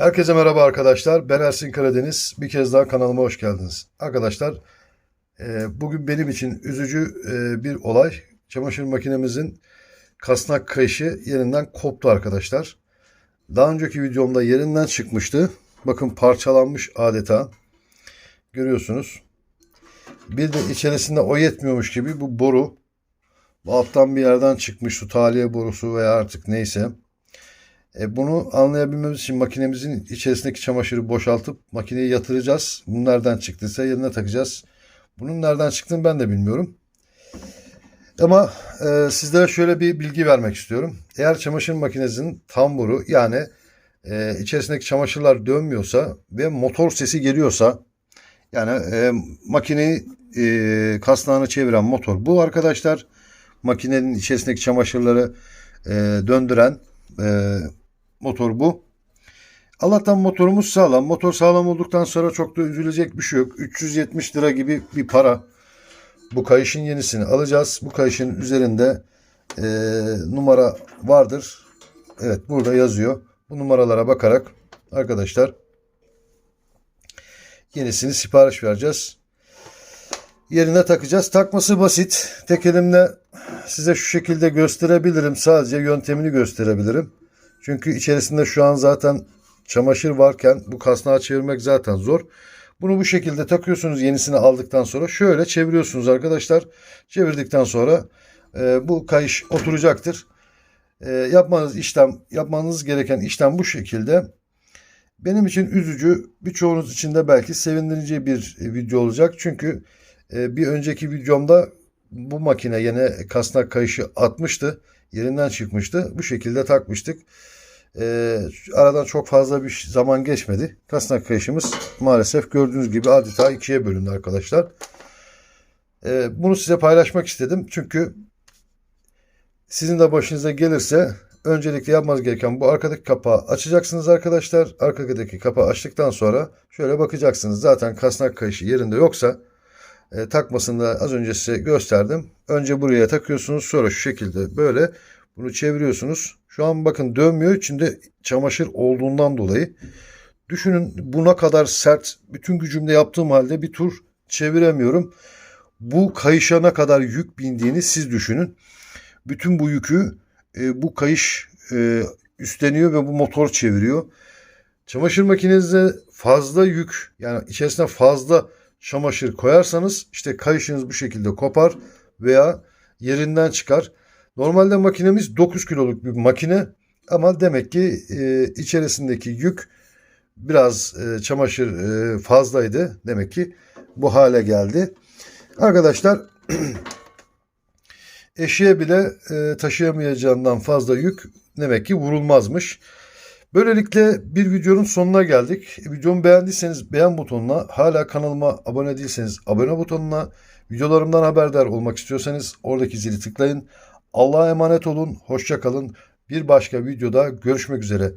Herkese merhaba arkadaşlar. Ben Ersin Karadeniz. Bir kez daha kanalıma hoş geldiniz. Arkadaşlar e, bugün benim için üzücü e, bir olay. Çamaşır makinemizin kasnak kayışı yerinden koptu arkadaşlar. Daha önceki videomda yerinden çıkmıştı. Bakın parçalanmış adeta. Görüyorsunuz. Bir de içerisinde o yetmiyormuş gibi bu boru. Bu alttan bir yerden çıkmış su tahliye borusu veya artık neyse. E, bunu anlayabilmemiz için makinemizin içerisindeki çamaşırı boşaltıp makineye yatıracağız. Bunun nereden çıktıysa yerine takacağız. Bunun nereden çıktığını ben de bilmiyorum. Ama e, sizlere şöyle bir bilgi vermek istiyorum. Eğer çamaşır makinesinin tamburu yani e, içerisindeki çamaşırlar dönmüyorsa ve motor sesi geliyorsa yani e, makineyi e, kasnağını çeviren motor bu arkadaşlar. Makinenin içerisindeki çamaşırları e, döndüren e, motor bu. Allah'tan motorumuz sağlam. Motor sağlam olduktan sonra çok da üzülecek bir şey yok. 370 lira gibi bir para. Bu kayışın yenisini alacağız. Bu kayışın üzerinde e, numara vardır. Evet burada yazıyor. Bu numaralara bakarak arkadaşlar yenisini sipariş vereceğiz. Yerine takacağız. Takması basit. Tek elimle size şu şekilde gösterebilirim. Sadece yöntemini gösterebilirim. Çünkü içerisinde şu an zaten çamaşır varken bu kasnağı çevirmek zaten zor. Bunu bu şekilde takıyorsunuz yenisini aldıktan sonra. Şöyle çeviriyorsunuz arkadaşlar. Çevirdikten sonra e, bu kayış oturacaktır. E, yapmanız işlem yapmanız gereken işlem bu şekilde. Benim için üzücü, birçoğunuz için de belki sevindirici bir video olacak. Çünkü e, bir önceki videomda bu makine yine kasnak kayışı atmıştı. Yerinden çıkmıştı. Bu şekilde takmıştık. E, aradan çok fazla bir zaman geçmedi. Kasnak kayışımız maalesef gördüğünüz gibi adeta ikiye bölündü arkadaşlar. E, bunu size paylaşmak istedim. Çünkü sizin de başınıza gelirse öncelikle yapmanız gereken bu arkadaki kapağı açacaksınız arkadaşlar. Arkadaki kapağı açtıktan sonra şöyle bakacaksınız. Zaten kasnak kayışı yerinde yoksa e, takmasını da az önce size gösterdim. Önce buraya takıyorsunuz sonra şu şekilde böyle bunu çeviriyorsunuz. Şu an bakın dönmüyor içinde çamaşır olduğundan dolayı. Düşünün buna kadar sert bütün gücümle yaptığım halde bir tur çeviremiyorum. Bu kayışa ne kadar yük bindiğini siz düşünün. Bütün bu yükü e, bu kayış e, üstleniyor ve bu motor çeviriyor. Çamaşır makinenize fazla yük yani içerisine fazla çamaşır koyarsanız işte kayışınız bu şekilde kopar veya yerinden çıkar. Normalde makinemiz 9 kiloluk bir makine ama demek ki e, içerisindeki yük biraz e, çamaşır e, fazlaydı. Demek ki bu hale geldi. Arkadaşlar eşeğe bile e, taşıyamayacağından fazla yük demek ki vurulmazmış. Böylelikle bir videonun sonuna geldik. Videomu beğendiyseniz beğen butonuna, hala kanalıma abone değilseniz abone butonuna, videolarımdan haberdar olmak istiyorsanız oradaki zili tıklayın. Allah'a emanet olun, hoşça kalın. Bir başka videoda görüşmek üzere.